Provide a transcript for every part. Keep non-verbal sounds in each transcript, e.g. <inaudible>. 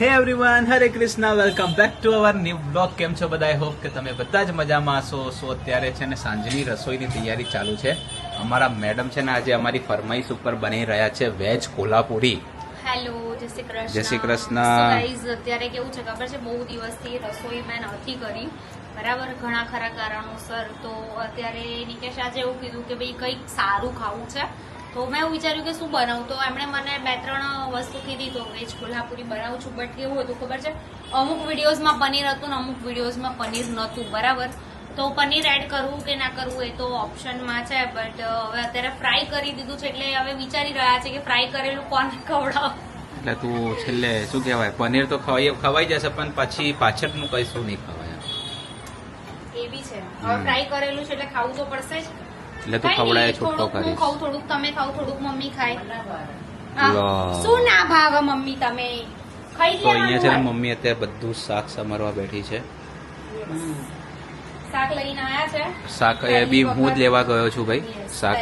Hey everyone Hare Krishna welcome back to our new blog કેમ છો બધા? I hope કે તમે બધા જ મજામાં હશો સો અત્યારે છે ને સાંજની રસોઈની તૈયારી ચાલુ છે. અમારા મેડમ છે ને આજે અમારી ફરમાઈશ ઉપર બની રહ્યા છે વેજ કોલ્હાપુરી. હેલો જય શ્રી કૃષ્ણ. જય શ્રી કૃષ્ણ. અત્યારે કેવું છે ખબર છે? બહુ દિવસથી રસોઈ મેં નથી કરી. બરાબર ઘણા ખરા કારણોસર તો અત્યારે નિકેશ આજે એવું કીધું કે ભાઈ કંઈક સારું ખાવું છે. તો મેં વિચાર્યું કે શું બનાવું? તો એમણે મને બે ત્રણ વસ્તુ કીધી તો વેજ કોલ્હાપુરી બનાવું છું બટ કેવું હતું ખબર છે? અમુક વિડીયોઝમાં પનીર હતું ને અમુક વિડીયોઝમાં પનીર નહોતું બરાબર? તો પનીર એડ કરવું કે ના કરવું એ તો ઓપ્શનમાં છે બટ હવે અત્યારે ફ્રાય કરી દીધું છે એટલે હવે વિચારી રહ્યા છે કે ફ્રાય કરેલું કોને ખવડાવ? એટલે તું છેલ્લે શું કહેવાય? પનીર તો ખવાઈ ખવાઈ જશે પણ પછી પાછળનું કઈશું નહીં ખવાય. એ બી છે. હવે ફ્રાય કરેલું છે એટલે ખાવું તો પડશે જ. એટલે તું ખવડાય છૂટકો કરીશ. ખાવ થોડુંક તમે ખાવ થોડુંક મમ્મી ખાય. શું ના ભાવે મમ્મી તમે? ખાઈ તો અહીંયા છે ને મમ્મી અત્યારે બધું શાક સમારવા બેઠી છે. શાક લઈને આયા છે? શાક એ બી હું જ લેવા ગયો છું ભાઈ શાક.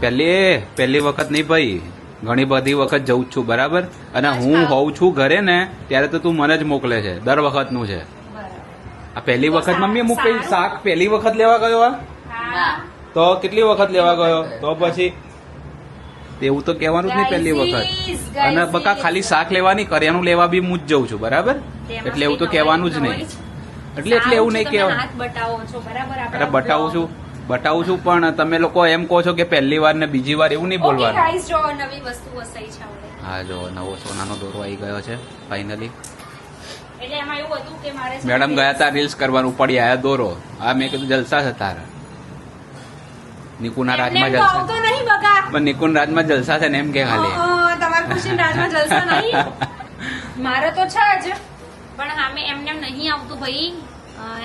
પહેલી વખત. પહેલી વખત નહીં ભાઈ ઘણી બધી વખત જઉં છું બરાબર? અને હું હોઉં છું ઘરે ને ત્યારે તો તું મને જ મોકલે છે દર વખતનું છે. આ પહેલી વખત મમ્મી હું શાક પહેલી વખત લેવા ગયો આ? હા. તો કેટલી વખત લેવા ગયો? તો પછી? એવું તો કહેવાનું જ નહીં પહેલી વખત. અને બકા ખાલી શાક લેવાની કર્યાનું લેવા બી હું જ જઉં છું બરાબર? એટલે એવું તો કહેવાનું જ નહીં. એટલે એટલે એવું નહીં કહેવાનું. હાથ બતાવો છો બરાબર? અરે બતાવું છું બતાવું છું પણ તમે લોકો એમ કહો છો કે પહેલી વાર ને બીજી વાર એવું નહીં બોલવાનું. guys, જો નવી વસ્તુ વસાઈ છે આપણે. હા જો નવો સોનાનો દોરો આવી ગયો છે ફાઇનલી એટલે એમાં એવું હતું કે મારે છે ને મેડમ ગયા હતા રીલ્સ કરવાનું પડી આયા દોરો. આ મેં કીધું જલસા છે તારા. નિકુના રાજમાં જલસા. તો નહીં બકા પણ નિકુન રાજમાં જલસા છે ને એમ કે ખાલી. તમારા ખુશી રાજમાં જલસા <laughs> નહીં. મારે તો છે જ. પણ સામે એમને નહીં આવતું ભાઈ.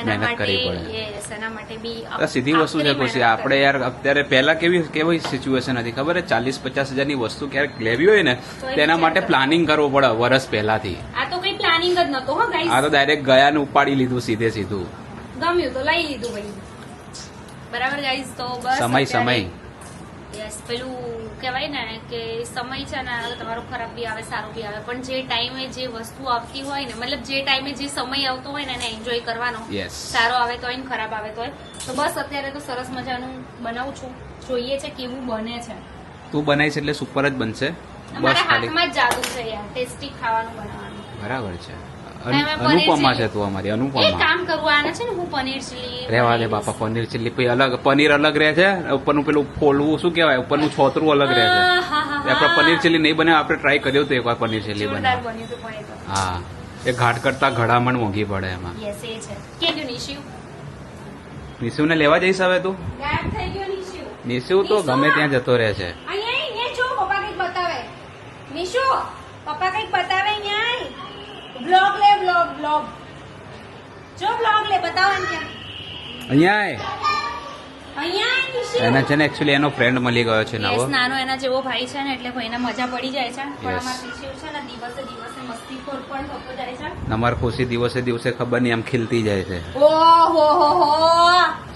મહેનત કરવી પડે. સીધી વસ્તુ છે ખુશી. આપણે યાર અત્યારે પહેલા કેવી કેવી સિચ્યુએશન હતી ખબર છે? ચાલીસ પચાસ હજારની વસ્તુ ક્યારેક લેવી હોય ને તેના માટે પ્લાનિંગ કરવું પડે વર્ષ પહેલાથી. આ તો કઈ પ્લાનિંગ જ નતો હો ગાઈસ આ તો ડાયરેક્ટ ગયા ને ઉપાડી લીધું સીધે સીધું. ગમ્યું તો લઈ લીધું ભાઈ. બરાબર ગાઈસ તો બસ સમય સમય. યસ પેલું કહેવાય ને કે સમય છે ને તમારો ખરાબ બી આવે સારો બી આવે. પણ જે ટાઈમે જે વસ્તુ આવતી હોય ને મતલબ જે ટાઈમે જે સમય આવતો હોય ને એને એન્જોય કરવાનો. સારો આવે તો ને ખરાબ આવે તો તો બસ અત્યારે તો સરસ મજાનું બનાવું છું. જોઈએ છે કેવું બને છે. તું બનાવીશ એટલે સુપર જ બનશે. બસ ખાલી. હાથમાં જ જાદુ છે યાર ટેસ્ટી ખાવાનું બનાવવાનું. બરાબર છે. અનુપમા છે તું અમારી અનુપમા. કામ આને છે ને હું પનીર ચીલી રહેવા દે બાપા પનીર ચીલી પછી અલગ પનીર અલગ રહે છે ઉપરનું પેલું ફોલવું શું કહેવાય? ઉપરનું છોતરું અલગ રહે છે. આપણે પનીર ચીલી નહીં બને આપણે ટ્રાય કર્યું તો એકવાર પનીર ચીલી તો. હા. એ ઘાટ કરતા ઘડામણ મોંઘી પડે એમાં. Yes, એ છે. કેવું નિશુ નિશુને લેવા જઈશ હવે તું? ગાયબ થઈ ગયો નિશુ નિશુ તો ગમે ત્યાં જતો રહે છે. અહીંયા આય, જો પપ્પા કંઈક બતાવે. નિશુ પપ્પા કંઈક બતાવે બ્લોગ લે બ્લોગ બ્લોગ જો બ્લોગ લે બતાવો અહીંયા. અહીંયા આય, છે ને એકચ્યુઅલી એનો ફ્રેન્ડ મળી ગયો છે નવો. નાનો એના જેવો ભાઈ છે ને એટલે ભાઈને મજા પડી જાય છે. પણ. અમારા છે ને દિવસે દિવસે મસ્તીખોર પણ થતો જાય છે. અમાર ખુશી દિવસે દિવસે ખબર નહીં આમ ખીલતી જાય છે. ઓહો હો હો.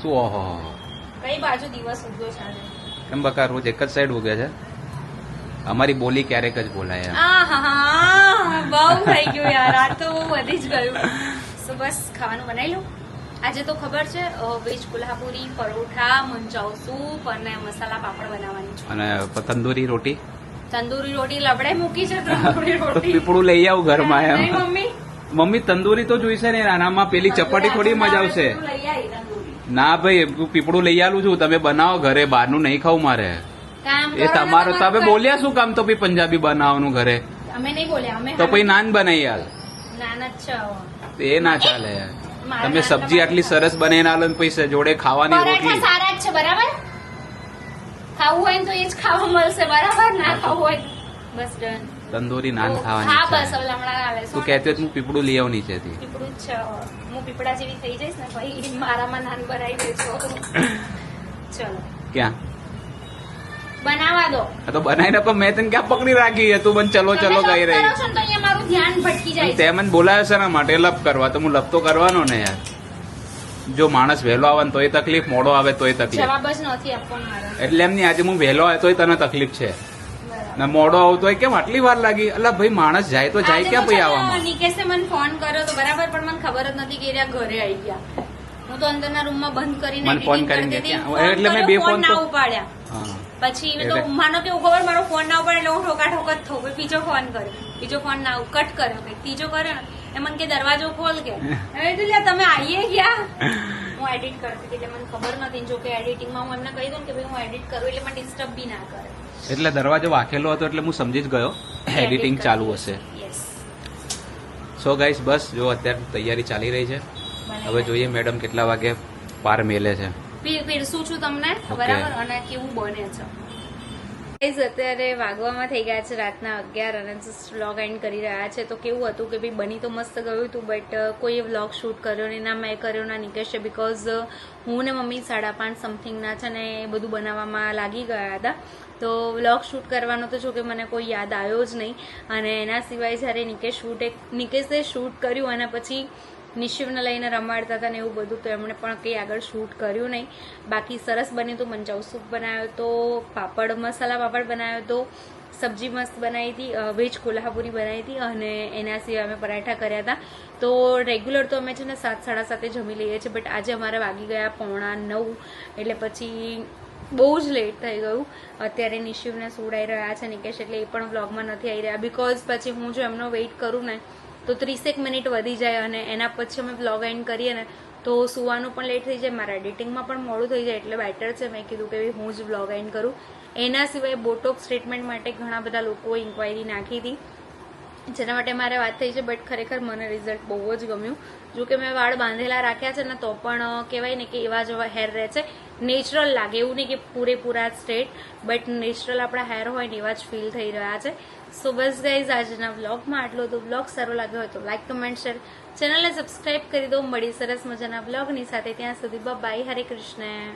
શું ઓહો કઈ બાજુ દિવસ ઉગ્યો છે? કેમ બકા રોજ એક જ સાઈડ ઉગે છે? અમારી બોલી ક્યારેક જ બોલાય હા આહાહા, બહુ થઈ ગયું યાર આ તો વધી જ ગયું. સો બસ ખાવાનું બનાવી લઉં. આજે તો ખબર છે વેજ કોલ્હાપુરી પરોઠા મંચાવ સૂપ અને મસાલા પાપડ બનાવવાની છું. અને તંદૂરી રોટી? તંદૂરી રોટી લબડે મૂકી છે તંદૂરી રોટી. પીપળું લઈ આવું ઘરમાં એમ. મમ્મી? મમ્મી તંદૂરી તો જોઈશે ને આનામાં પેલી ચપાટી થોડી મજા આવશે. ના ભાઈ પીપળું લઈ આવું છું તમે બનાવો ઘરે બહારનું નહીં ખાવું મારે. એ તમારો તમે બોલ્યા શું કામ તો પછી પંજાબી બનાવવાનું ઘરે? અમે નહીં બોલ્યા અમે તો પછી નાન બનાવી હાલ. નાના જ છે એ ના ચાલે યાર. તમે સબ્જી આટલી સરસ બનાવીને આલો ને પૈસા જોડે ખાવાની રોટલી. સારા જ છે બરાબર? ખાવું હોય તો એ જ ખાવા મળશે બરાબર? ના ખાવું હોય બસ ડન. તંદૂરી નાન હા બસ હવે હમણાં આવે તું કહેતી હોય હું પીપળું લઈ આવું નીચેથી. પીપળું જ છે હું પીપળા જેવી થઈ જઈશ ને ભાઈ મારામાં નાન ભરાઈ દેજો. <coughs> ચલો. ક્યાં? બનાવવા દો. આ તો બનાવીને પણ મેં તને ક્યાં પકડી રાખી તું બન ચલો ચલો કહી રહી. તો અહીંયા મારું ધ્યાન ભટકી જાય તે મને બોલાવે છે ને માટે લપ કરવા. તો હું લપ તો કરવાનો ને યાર. જો માણસ વહેલો આવે તોય તકલીફ મોડો આવે તોય તકલીફ. જવાબ જ નથી આપવાનો મારે. એટલે એમની આજે હું વહેલો આવે તોય તને તકલીફ છે. ને મોડો આવતો હોય કેમ? આટલી વાર લાગી. એટલે ભાઈ માણસ જાય તો જાય ક્યાં ભાઈ આવવામાં? નિકેશે મને ફોન કર્યો તો બરાબર પણ મને ખબર જ નથી કે એ ઘરે આવી ગયા. હું તો અંદરના રૂમમાં બંધ કરીને મને ફોન કરીને એટલે મેં બે ફોન ના તો- ઉપાડ્યા. હા. પછી મેં તો માનો કેવું ખબર મારો ફોન ના ઉપાડે એટલે હું ઠોકા ઠોક જ થઉં બીજો ફોન કર્યો બીજો ફોન ના કટ કર્યો કઈ ત્રીજો કર્યો ને મને કે દરવાજો ખોલ કે. <laughs> તમે આવીએ ગયા હું એડિટ કરતી એટલે મને ખબર નથી જો કે એડિટિંગમાં હું એમને કહી દઉં કે ભાઈ હું એડિટ કરું એટલે મને ડિસ્ટર્બ બી ના કરે. એટલે દરવાજો વાકેલો હતો એટલે હું સમજી જ ગયો એડિટિંગ ચાલુ હશે. સો ગાઈસ બસ જો અત્યારે તૈયારી ચાલી રહી છે. હવે જોઈએ મેડમ કેટલા વાગે પાર મેલે છે. પીરસું છું તમને? બરાબર? અને કેવું બને છે? Guys, અત્યારે વાગવામાં થઈ ગયા છે રાતના અગિયાર અને વ્લોગ એન્ડ કરી રહ્યા છે. તો કેવું હતું કે ભાઈ બની તો મસ્ત ગયું હતું બટ કોઈએ વ્લોગ શૂટ કર્યો નહીં ના મેં કર્યો ના નિકેશે બિકોઝ હું ને મમ્મી સાડા પાંચ સમથિંગના છે ને એ બધું બનાવવામાં લાગી ગયા હતા. તો વ્લોગ શૂટ કરવાનો તો જો કે મને કોઈ યાદ આવ્યો જ નહીં. અને એના સિવાય જ્યારે નિકેશ શૂટ એક નિકેશે શૂટ કર્યું અને પછી નિશિવને લઈને રમાડતા હતા ને એવું બધું તો એમણે પણ કંઈ આગળ શૂટ કર્યું નહીં. બાકી સરસ બન્યું તો મંચાઉ સૂપ બનાવ્યો તો, પાપડ મસાલા પાપડ બનાવ્યો તો, સબ્જી મસ્ત બનાવી હતી વેજ કોલ્હાપુરી બનાવી હતી અને એના સિવાય અમે પરાઠા કર્યા હતા. તો રેગ્યુલર તો અમે છે ને સાત, સાડા સાતે જમી લઈએ છીએ બટ આજે અમારે વાગી ગયા પોણા નવ, એટલે પછી બહુ જ લેટ થઈ ગયું. અત્યારે નિશિવને સુડાઈ રહ્યા છે નિકેશ, એટલે એ પણ વ્લોગમાં નથી આવી રહ્યા. બિકોઝ પછી હું જો એમનો વેઇટ કરું ને તો ત્રીસેક મિનિટ વધી જાય અને એના પછી અમે બ્લોગ એન્ડ કરીએ ને, તો સુવાનું પણ લેટ થઈ જાય, મારા એડિટિંગમાં પણ મોડું થઈ જાય, એટલે બેટર છે. મેં કીધું કે હું જ બ્લોગ એન્ડ કરું. એના સિવાય બોટોક્સ ટ્રીટમેન્ટ માટે ઘણા બધા લોકોએ ઇન્ક્વાયરી નાખી હતી. જેના માટે મારે વાત થઈ છે બટ ખરેખર મને રિઝલ્ટ બહુ જ ગમ્યું. જો કે મેં વાળ બાંધેલા રાખ્યા છે ને, તો પણ કહેવાય ને કે એવા જેવા હેર રહે છે. નેચરલ લાગે એવું નહીં કે પૂરેપૂરા સ્ટ્રેટ બટ નેચરલ આપણા હેર હોય ને એવા જ ફીલ થઈ રહ્યા છે. સો બસ ગાઈઝ આજના વ્લોગમાં આટલો તો વ્લોગ સારો લાગ્યો હોય તો લાઇક કમેન્ટ શેર ચેનલને સબસ્ક્રાઇબ કરી દો. મળી સરસ મજાના વ્લોગની સાથે. ત્યાં સુધી બાય હરે કૃષ્ણ